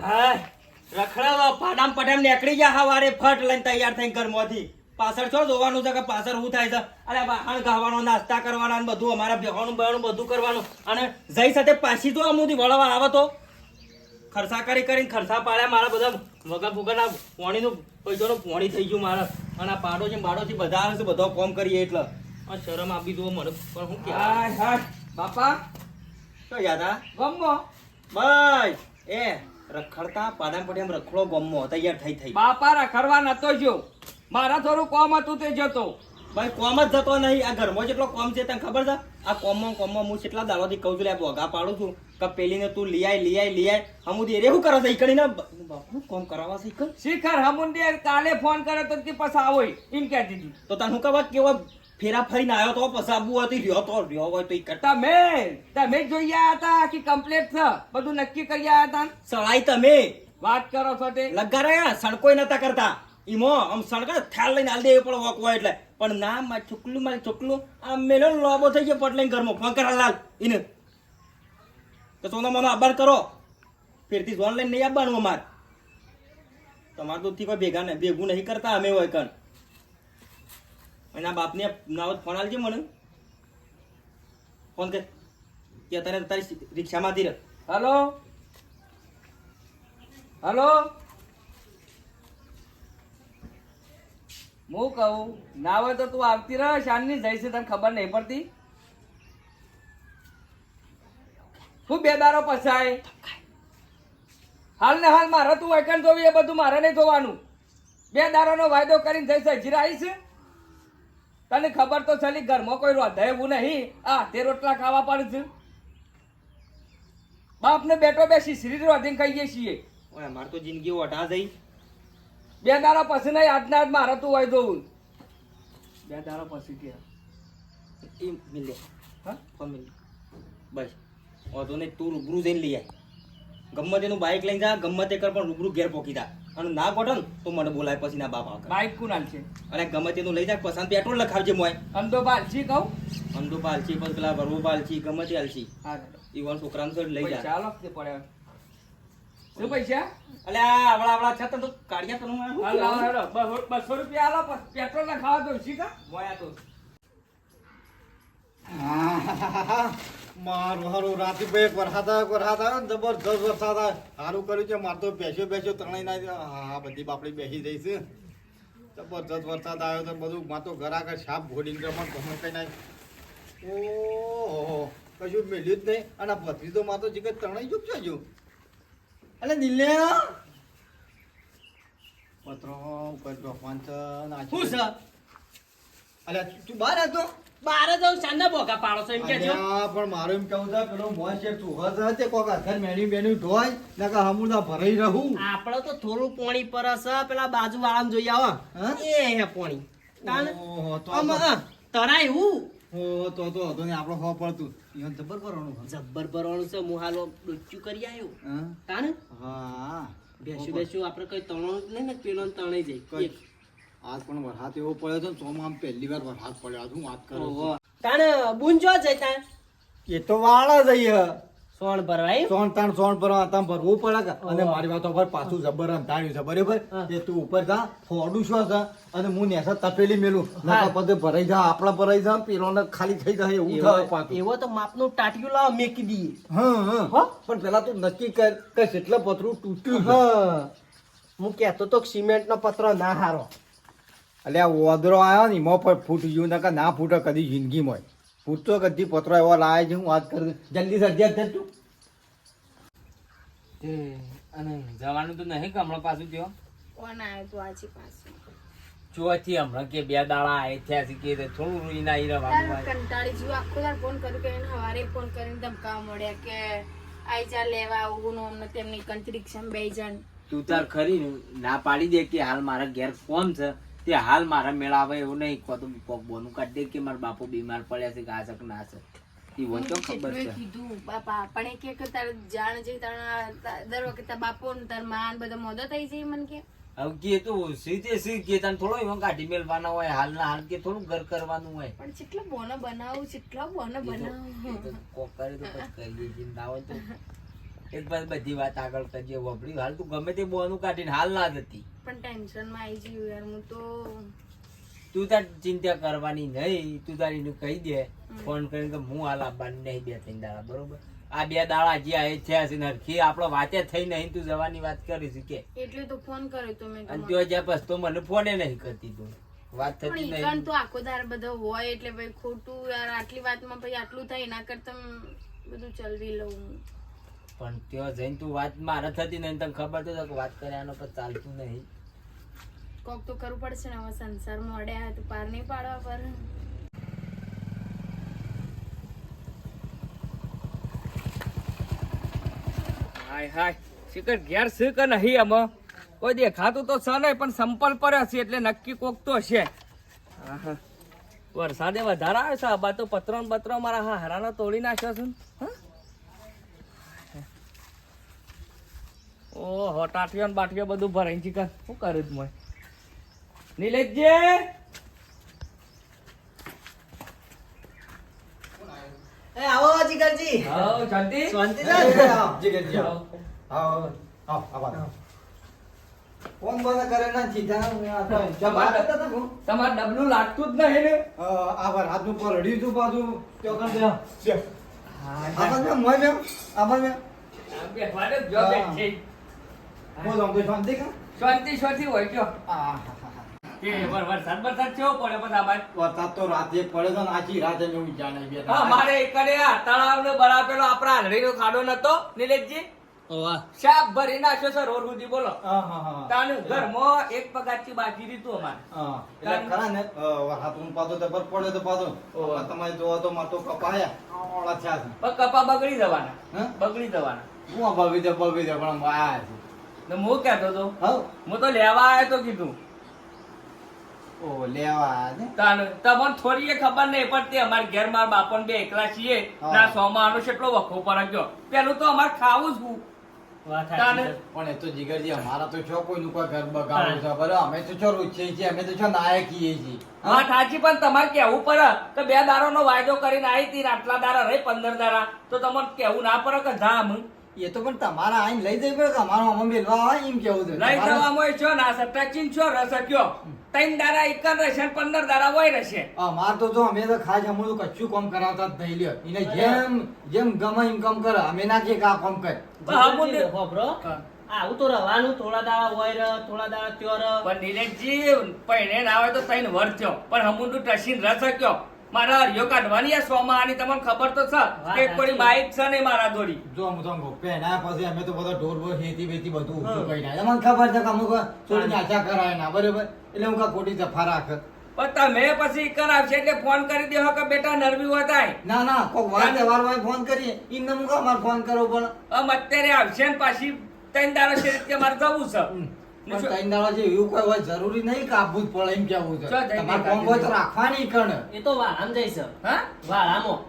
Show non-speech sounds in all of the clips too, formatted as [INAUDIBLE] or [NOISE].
રખડાવો પાડામ પટામ નીકળી જા હવારે ફટ લઈને તૈયાર થઈને ઘરમાંથી. પાછળ છો જોવાનું છે કે પાછળ શું થાય છે? અરે વાહણ ખાવાનો નાસ્તા કરવાના બધું અમારા બેહવાનું બેહવાનું બધું કરવાનું. અને જઈ સાથે પાછી તો અમુથી વળવા આવે તો? ખર્ચા કરી કરીને ખર્ચા પાડ્યા મારા બધા વગર ફુગરના પોણીનું પૈસાનું પોણી થઈ ગયું મારા. અને આ પાડો છે બાડોથી બધા આવે છે બધો કોમ કરીએ એટલે. આ શરમ આપી દો મને પણ હું કે બાપા. શું યાદ આ ગમો. બસ એ. રખડતા પાડામ પટામ રખડો ગમો તૈયાર થઈ થઈ. બાપા રખડવા નતો જો મારા થોડું કોમ હતું તે જતો. ભાઈ કોમ જ જતો નહીં. આ ઘરમાં જેટલો કોમ છે તને ખબર છે? આ કોમમાં કોમમાં હું કેટલા દાડોથી કહું છું લે ભોગા પાડું છું. કે પેલીને તું લઈ આય લઈ આય લઈ આય હમુદી એરે શું કરો ઈકડીને બાપુ કોમ કરાવવા શીખ શિખર હમુંડી કાલે ફોન કર્યો તો કે પછી આવો. એમ કહે હતી. તો તને શું કહેવા કેવો ફેરા ફરીને આવ્યો તો પસાબુ હતી રહ્યો તો રહ્યો હોય તો કરતા તમે તમે જોઈ આયા હતા કે કમ્પ્લેટ છે. બધું નક્કી કરી આયા હતા? સળાઈ તમે. વાત કરો છો તે. લગાડ્યા સણકોય નતા કરતા. ઈમો આમ સણકા થાળ લઈને હાલ દે પણ વોક હોય એટલે. પણ ના મારે છોકલું મારે છોકલું આ મેલો લોબો થઈ ગયો પટ લઈને ઘરમાં. ફોન કરા લાલ. ઈને. તો સોનો માનો આભાર કરો. ફેરથી ઝોન લઈને નહીં આવવાનું અમારે. તમારે તો કોઈ ભેગા નહીં ભેગું નહીં કરતા અમે હોય કણ. એના બાપને નાવ ફોન આલજે મને. ફોન કે અત્યારે તારી રિક્ષામાંથી રહે. હલો હલો હું કહું, ના હોય તો તું આવતી રહ શાનની જઈશ, તને ખબર નહીં પડતી. હું બે દારો પછાય? હાલ ને હાલ મારે તું વૈકણ જોવી, એ બધું મારે નહીં જોવાનું. બે દારોનો વાયદો કરીને જઈશ હજી આવીશ? તને ખબર તો છે ઘરમાં કોઈ રોધે એવું નહીં. આ તે રોટલા ખાવા પડે છે. બાપને બેઠો બેસી શ્રી રોધીને ખાઈએ છીએ. ઓય અમારે તો જિંદગી ઓઢા જઈ. બે દાડા પછી નહીં આજના આજ મારે તું હોય જોવું બે દાડા પછી કે. એ મિલે હા? ફોન મિલે બસ. વાંધો નહીં તું રૂબરૂ જઈને લઈ આય. ગમે તેનું બાઇક લઈને જા ગમે તે કર પણ રૂબરૂ ઘેર પોકી જા. અને ના ગોઠો ને તો મને બોલાય પછી ના બાપ આગળ બાઈક કુનાલ છે. અને ગમે તેનું લઈ જાય પસંદ પેટ્રોલ લખાવજે મોય. અંધો બાલજી કહું? અંધો પાલછી પણ પેલા ભરવો પાલછી ગમે તે હાલછી હા. ઈવન છોકરાને તો લઈ જાય. ચાલો તે પડે? શું પૈસા? અલે આ આવડા આવડા છે તને તો કાઢ્યા તને હું હા, હેડો. બસો- રૂપિયા આલો પછી પેટ્રોલ ના ખાવા દઉં શીખા? મોયા તો. મારું હારું રાતે બે એક વરસાદ આવ્યો વરસાદ આવ્યો ને જબરજસ્ત વરસાદ આવ્યો સારું કર્યું છે મારે તો બેસ્યો બેસ્યો ત્રણેય ના હા બધી બાપડી બેસી જઈ છે. જબરજસ્ત વરસાદ આવ્યો તો બધું મારે તો ઘર આગળ સાપ ઘોડીને રમણ ગમે કઈ નાખ ઓહો કશું મેલ્યું જ નહીં અને ભત્રી તો મારે તો જીગર ત્રણેય ચૂપ છે જો અલે દિલ્લે પત્રો ઉપર ભગવાન નાખ્યું. છે? અલ્યા તું બહાર હતો બારે જાઉં સાંજના બોકા પાડો છો એમ કે અલ્યા, પણ મારું એમ કેવું છે પેલો મોય છે તું છે તે કોક હાથે મેની બેની ઢોય નકા હમુરદા ભરાઈ રહું. આપણે તો થોડું પોણી પર હશે પેલા બાજુ વાળાને જોઈ આવો. એ હે પોણી. તાન? ઓહો, તો તરાય હું. તો તો હતો ને આપણો હો પડતું. ઈવન જબર કરવાનું હોય. જબ્બર ભરવાનું છે હું હાલો ડોચ્યું કરી આવ્યો? તાન? હા. બેસ્યું બેસ્યું આપણે કઈ તણો નહીં ને પેલો તણાઈ જાય. આજ પણ વરસાદ એવો પડ્યો છે આમ પહેલી વાર વરસાદ પડ્યો. આ વાત કરું ઓહો. બુંજો જાય તાન એ તો વાળા જઈએ સોણ ભરવાય સોણ તાણ સોણ ભરવા આતામ ભરવું પડે કે? અને મારી વાતો પર પાછું જબર અંધાર્યું છે બરાબર? એ તું ઉપર જા ફોડું છો છે અને હું નેસા તપેલી મેલું. હા. પદે ભરાઈ જા આપણા ભરાઈ જા પેલો ખાલી થઈ જાય એવું થાય એવો પાછું. એવો તો માપનું ટાટિયું લાવ મેકી દઈએ. હા હા. પણ પેલા તું નક્કી કર કે કેટલા પતરું તૂટ્યું હા. હું કહેતો તો સિમેન્ટ નો પત્ર ના હારો. એટલે આ ઓદરો આવ્યો ને એમાં પણ ફૂટ ગયું નકર ના ફૂટે કદી જિંદગીમાં ફૂટતો કદી પતરો એવો લાવે છે હું વાત કરું જલ્દી સર્જ્યા થે તું અને જવાનું તો નહીં કે હમણાં પાછું થયો કોણ આવ્યો તું આજે પાછું ચોથી હમણાં કે બે દાડા આય થયા છે કે થોડું રૂઈને આવી રહેવાનું તાર કંટાળી જીવ આખો તાર ફોન કર્યો કે એને હવારે ફોન કરીને ધમકાવા મળ્યા કે આઈ જા લેવા આવું ને અમને તેમની કંઠી બે જણ. તું તાર ખરી ના પાડી દે કે હાલ મારા ઘેર ફોન છે. તે હાલ મારા મેળ આવે એવું નહીં કહો તો કોક બોનું કાઢી દે કે મારા બાપુ બીમાર પડ્યા છે કે આ ના છે. ખબર કીધું બાપા પણ તાર જાણ જઈ તાર દર વખતે તાર બાપો ને તારમાં ને બધા મોદો થઈ જાય મને કે હવે કે તું સીધે સીધ કે તને થોડો એમાં કાઢી મેળવાના હોય હાલ ના હાલ કે થોડું ઘર કરવાનું હોય. પણ કેટલો બોનો બનાવું કેટલો બોનો બનાવું. કોક કરે તો પછી કરીએ છીએ હોય તો. [LAUGHS] એક વાર બધી વાત આગળ કરજે વપડી હાલ તું ગમે તે બોનું કાઢીને હાલ ના જતી. પણ ટેન્શનમાં આવી ગયું યાર હું તો તું તાર ચિંતા કરવાની નહીં તું તારી કહી દે ફોન કરીને કે હું હાલ આવવાની નહીં બે ત્રણ દાડા બરોબર? આ બે દાડા હજી આ થયા છે ને હરખી. આપણો વાતે થઈ નહીં તું જવાની વાત કરીશ કે. એટલે તો ફોન કર્યો તો મેં અને. ત્યાં જ્યાં બસ તો મને ફોને નહીં કરતી તું. વાત થતી નહીં. તો આખો દાર બધો હોય એટલે ભાઈ ખોટું યાર આટલી વાતમાં ભાઈ આટલું થાય એના કરતા બધું ચલવી લઉં. પણ ત્યાં જઈને તું વાત મારે થતી નહીં તને ખબર તો છે કે વાત કર્યાનો પણ ચાલતું નહીં કોક તો કરવું પડશે ને હવે સંસારમાં અડ્યા તો પાર નહીં પાડવા પર હાય હાય શિખર ઘેર છે કે નહીં આમાં કોઈ દેખાતું તો છે નહીં પણ સંપલ પર હશે એટલે નક્કી કોક તો હશે આહા. વરસાદે વધારે આવે છે આ બા તો પત્રો પત્રો મારા હા હરાનો તોડી નાખ્યો છું. હા? ઓહો ટાટીઓ ને બાટીઓ બધું ભરાઈ ચિકન. શું કરું જ મોય? નિલેશજી! આવો જીગરજી. હાઉ શાંતિ? શાંતિ જીગરજી આવો. આવો, આવો, આવો, આવો. ફોન બંધ કરે ના સીધા તમારે ડબલું લાગતું જ નહીં ને? આ વાર હાથનું પર અડ્યું પાછું. દે. છે. મોય જો. બેઠી. બોલો, આમ શાંતિ કા? શાંતિ શાંતિ હોય કયો આહાહાહા. કે વરસાદ વરસાદ કેવો પડે બધા બાદ વરસાદ તો રાતે પડે છે આખી રાતે મેં ઊંચા નહીં બેઠા. મારે એકડે આ તળાવ ને બરાપેલો આપણા આંધળીનો ખાડો નતો નિલેશજી? શાક ભરી નાખ્યો છે રોડ સુધી બોલો. આહાહા. ઘરમાં એક પગારથી બાકી રીતું અમારે. ખરા ને પડે તો પાતો તમારે જોવો તો મારે તો કપાયા ઓળા છે. કપા બગડી જવાના. હે? બગડી જવાના. હું બગીચે બગીચે પણ માયા છે. હું કહેતો તો. હું તો લેવા આવ્યો તો કીધું. ઓ લેવા તમને થોડી ખબર નહીં પણ તે અમારા ઘેર મારા બાપન બે એકલા છીએ. ના સોમાનો કેટલો વખો પર ગયો. પેલું તો અમારે ખાવું જ હું. પણ એ તો જીગરજી અમારા તો છો કોઈનું કોઈ ઘર બગાડવું છે બરાબર અમે તો છો રૂચીએ છીએ અમે તો છો નાયકીએ છીએ. હા? ઠાચી પણ તમારે કેવું પડે કે બે દારો નો વાયદો કરીને આવી હતી આટલા દારા રહી પંદર દારા. તો તમારે કેવું ના પડે કે ધામ. એ તો પણ તમારા આઈને લઈ જઈ પડે કે અમારો આમાં મેલવા આવે એમ કેવું છે? લઈ જવા મોય છો ના સટાચીન છો રસ કયો ત્રણ દારા એકન રહેશે પંદર દારા હોય રહેશે. અમાર તો જો અમે તો ખાસ અમે તો કામ કરાવતા જ નહીં લ્યો. એને જેમ જેમ ગમે એમ કામ કરે. અમે ના કે આ કામ કર. આવું તો રવાનું થોડા દાડા હોય ર, થોડા દાડા ત્યો. પણ નિલેશજી પૈણે ના આવે તો તૈન વર્ત્યો પણ હમુંડું ટસીન રસ કયો મારા હરિયો કાઢવાની આ સોમાં આની તમને ખબર તો છે. કે કોઈ બાઈક છે ને મારા દોડી. જો હું તો પહેના પછી અમે તો બધા ઢોર બોર ખેતી બેતી બધું કરી નાખે મને ખબર છે કે અમુક થોડી આશા કરાય ના બરોબર? એટલે હું કા ખોટી જફા રાખ. પણ તમે પછી કરાવશે એટલે ફોન કરી દેવો કે બેટા નરવી હોય ના ના કોક વાર તહેવાર હોય ફોન કરીએ. ઈ કામ મારે ફોન કરો પણ અમ અત્યારે આવશે ને પાછી ત્રણ દાડા છે કે મારે જવું છે. પણ ત્રણ દાડા છે એવું કોઈ હોય જરૂરી નહીં કે આપવું જ પડે એમ કેવું છે. તમારે કોમ હોય તો રાખવાની કણ. એ તો વાળામાં જઈશ હા? વાળામાં.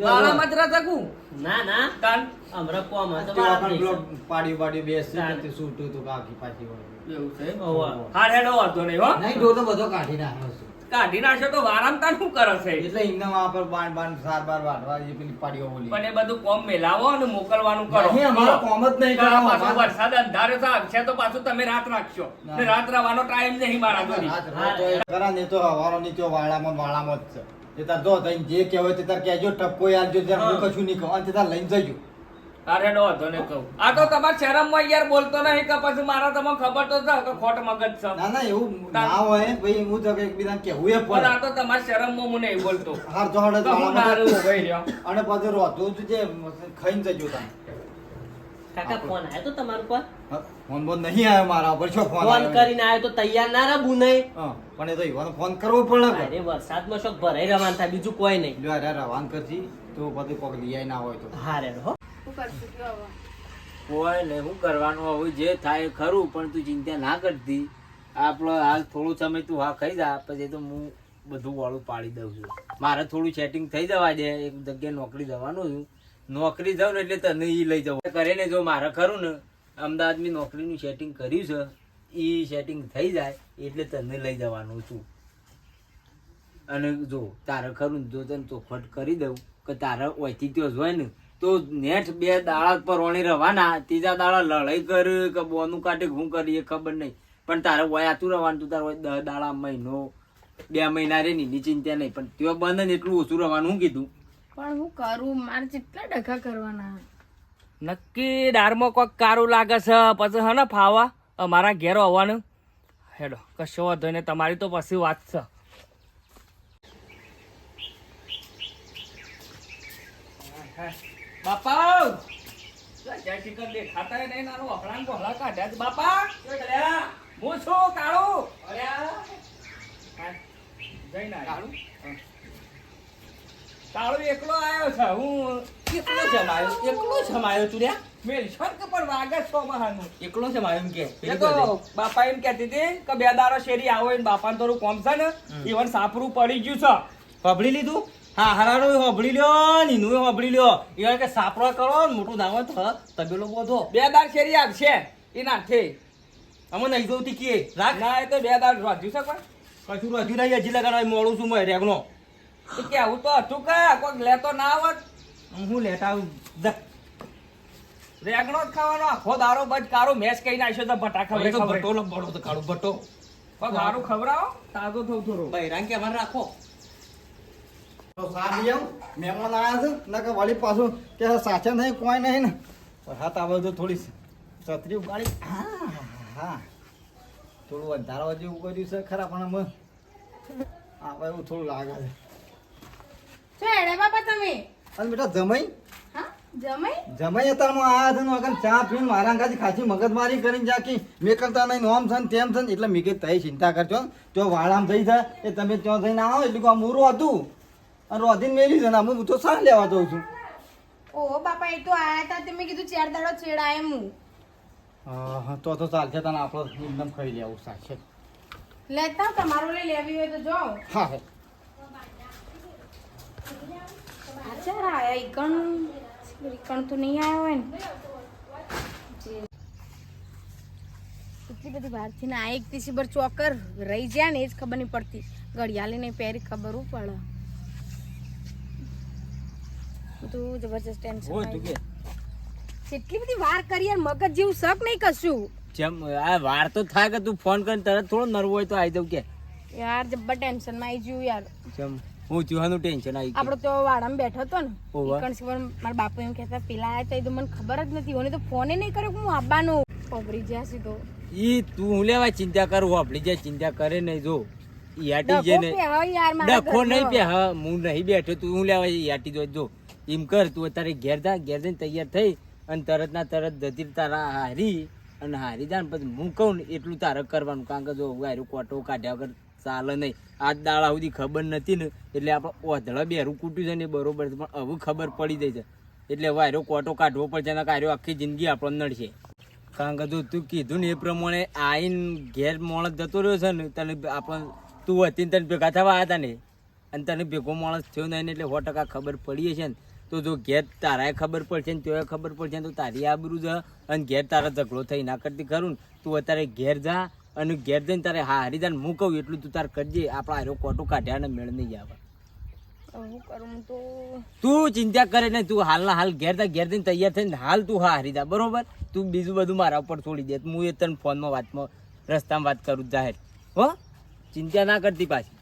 વાળામાં જ શકું ના ના. તાન. હમણાં કોમ હોય તો તેવા પણ જઈશ. પાડી પાડી બેસી ચાલે. તે સૂટું તો કાકી પાછી. એવું છે હોવે. હા હેડો વાતો નહીં હો. નહીં ઢોર તો બધો કાઢી નાખ્યો છે કાઢી નાખશો તો વારામ શું કરે છે? એટલે આ પર બાંધ બાંધ સાર બાર વાઢવા જે પેલી પાડીઓ બોલી. પણ એ બધું કોમ મેલાવો અને મોકલવાનું કરો. નહીં, અમારો કોમ જ નહીં તારા પાછો વરસાદ અંધારે તો આવશે તો પાછું તમે રાત રાખશો. ને. રાત રાવાનો ટાઈમ નહીં મારા રોજ તો ને તો હવારો ની તો વાળામાં વાળામાં જ છે. તે તાર જો જે કહેવાય તે તાર કહેજો ટપકો યાર જો જરા હું કશું નહીં કહું. અને તે તાર લઈને જજો. અરે નો વાંધો નહીં કહું. આ તો તમારા શરમમાં યાર બોલતો નહીં કે પછી મારા તમને ખબર તો છે કે ખોટ મગજ છે. ના ના એવું ના હોય. ભાઈ હું તો કે એકબીજાને એ પણ. આ તો તમારા શરમમાં હું નહીં બોલતો. હાર તો હડે તો હું નારું તો- રહ્યો. અને પછી રોતું જ જે ખાઈને જજો તમે. કાકા ફોન આવ્યો તો તમારું પર? ફોન બોન નહીં આવ્યો મારા ઉપર. છો ફોન ફોન કરીને આવ્યો તો તૈયાર ના રહું નહીં હા, પણ એ તો ઈવાનો ફોન કરવો પડે ને. અરે વરસાદમાં શોખ ભરાઈ રવાન થાય બીજું કોઈ નહીં. લ્યો, અરે રવાન કરજી તો પછી કોક લઈ ના હોય તો. હા રે કોઈ ને શું કરવાનું હવે જે થાય ખરું, પણ તું ચિંતા ના કરતી. આપણો હાલ થોડું સમય તું હા ખાઈ જા, પછી તો હું બધું વાળું પાડી દઉં છું. મારે થોડું સેટિંગ થઈ જવા દે, એક જગ્યાએ નોકરી જવાનું છું. નોકરી જાઉં ને એટલે તને એ લઈ જવું. કરીને જો મારે ખરું ને, અમદાવાદની નોકરીનું સેટિંગ કર્યું છે એ સેટિંગ થઈ જાય, એટલે તને લઈ જવાનું છું. અને જો, તારે ખરું જો તને ચોખવટ કરી દઉં, કે તારે ઓયથી ત્યાં જ હોય ને તો નેઠ બે દાડા પર ઓણી રવાના ત્રીજા દાડા લડાઈ કર કે બોનું કાઢે હું કરી એ ખબર નહીં. પણ તારે વયાતું રવાનું તું તારે દસ દાડા મહિનો બે મહિના રે ની ચિંતા નહીં. પણ તે બંધ ને એટલું ઓછું રવાનું હું કીધું. પણ હું કરું મારે કેટલા ડખા કરવાના? નક્કી દારમાં કોઈક કારું લાગે છે પછી હે ને ફાવા અમારા ઘેર આવવાનું. હેડો કશો વાંધો ને તમારી તો પછી વાત છે. બાપા! જય શિખર દેખાતા નહીં નાનો અપડાન કોહલા કાઢ્યા છે બાપા! હું છું કાળુ. કાળુ એકલો આવ્યો છે હું એકલો જમાયો એકલો જમાયો તું લ્યા. મેલશોર કે પણ વાગે છો બહારનું. એકલો જમાયો એમ કે એ તો બાપા એમ કહેતી હતી કે બે દારો શેરી આવો ને બાપાને થોડું કોમ છે ને ઈવન સાપરું પડી ગયું છે. હોભળી લીધું? હા હરાડો હોભળી લ્યો નીનું હોભળી લ્યો. એ કે સાપરો કરો ને મોટું દાવત તબેલો બોધો બે દાર શેરી આવશે એ નાથે અમે નહીં જોઉં તી કે રાખ. ના એ તો બે દાર રાજ્યું છે પણ. કશું રજૂ નહીં હજી લગાડવા મોડું છું મેં રેગનો. કે કેવું તો હતું કે કોઈક લેતો ના આવત. હું લેતા આવું. રેગણો જ ખાવાનો. આખો દારો બજ કારો મેસ કહી નાખ્યો તો ભટા તો ભટ્ટો લંબાડો તો કાળો ભટ્ટો પણ મારું ખવડાવો? તાજો થવું થોડું. બૈરાંગ કે અમારે રાખો. આવું મહેમાન આવ્યા છે ના કે વળી પાછું કે સાચા નહીં કોઈ નહીં ને. હાથ આવે તો થોડી છત્રી ઉગાડી હા હા. થોડું વધારવા જેવું કર્યું છે ખરા પણ અમે આવે એવું થોડું લાગે છે. શું બાપા તમે? અને બેટા જમાઈ? હા જમાઈ? જમાઈ અત્યારમાં આવ્યા છે ને વગર ચા પીને મારા ખાથી ખાસી મગજમારી કરીને જાકી મેં કરતા નહીં નોમ છે ને તેમ છે ને એટલે મેં કીધું તય ચિંતા કરજો. જો વાળામાં થઈ જાય એ તમે ત્યાં જઈને આવો એટલે આમ મૂરું હતું. રોધીને મેલી છે ને હું તો સાહ લેવા જઉં છું. ઓહો બાપા એ તો આયા હતા. તમે કીધું ચાર દાડો ચેડાય એમ હું. હા તો તો ચાલશે તને આપણો એકદમ ખાઈ લેવું સાચે લેતા તમારું લઈ લેવી હોય તો જાઓ હા હા. આચાર આયા ઈકણ. ઈકણ તો નહીં આવ્યો હોય ને. એટલી બધી બહારથી ના એક તીસી બર ચોકર રહી જાય ને એ જ ખબર નહીં પડતી. ઘડિયાળી નહીં પહેરી ખબર પડે. બધું જબરજસ્ત ટેન્શન હોય તું કે? કેટલી બધી વાર કરી યાર મગજ જેવું શક નહીં કશું. જેમ આ વાર તો થાય કે તું ફોન કરીને તરત થોડો નરવો હોય તો આવી જાવ કે. યાર જબ્બર ટેન્શનમાં આવી જયું યાર. જેમ હું ચૂહાનું ટેન્શન આવી આપણો તો વાડામાં બેઠો હતો ને કણસીવર મારા બાપુ એમ કહેતા પેલા આવ્યા તા તો મને ખબર જ નથી હોને તો ફોને નહીં કર્યો હું આવવાનો ખબરી જ્યાં સીધો ઈ તું હું લેવા ચિંતા કરું આપડી જે ચિંતા કરે નહીં જો. યાટી જે ને ડખો નહીં પે હા હું નહીં બેઠો તું હું લેવા યાટી જો જો. એમ કર, તું અત્યારે ઘેર જા, ઘેર જઈને તૈયાર થઈ અને તરત ના તરત જતી તારા હારી અને હારી જા પછી હું કહું ને એટલું તારે કરવાનું. કારણ કે જો હારું કોટો કાઢ્યા વગર ચાલે નહીં. આજ દાડા સુધી ખબર નથી ને, એટલે આપણે ઓધળા બેરું કૂટ્યું છે ને બરોબર પણ હવે ખબર પડી જાય છે. એટલે હવે હારો કોટો કાઢવો પડશે ને કાર્યો આખી જિંદગી આપણને નડશે. કારણ કે જો તું કીધું ને એ પ્રમાણે આઈને ઘેર માણસ જતો રહ્યો છે ને, તને આપણ તું હતી તને ભેગા થવા હતા ને, અને તને ભેગો માણસ થયો નહીં એટલે સો ટકા ખબર પડી છે ને. તો જો ઘેર તારાય ખબર પડશે ને તોય ખબર પડશે ને તો તારી આબરૂ જ અને ઘેર તારા ઝઘડો થઈ ના કરતી ખરું ને. તું અત્યારે ઘેર જા અને ઘેર જઈને તારે હા હરિદાન હું કહું એટલું તું તાર કરજે આપણા હારો કોટો કાઢ્યા ને મેળ નહીં આવે. તો તું ચિંતા કરે ને તું હાલના હાલ ઘેર તા ઘેર થઈને તૈયાર થઈને હાલ તું હા હરી જા બરોબર? તું બીજું બધું મારા ઉપર છોડી દે હું એ તને ફોનમાં વાતમાં રસ્તામાં વાત કરું જ જાહેર. હો? ચિંતા ના કરતી પાછી.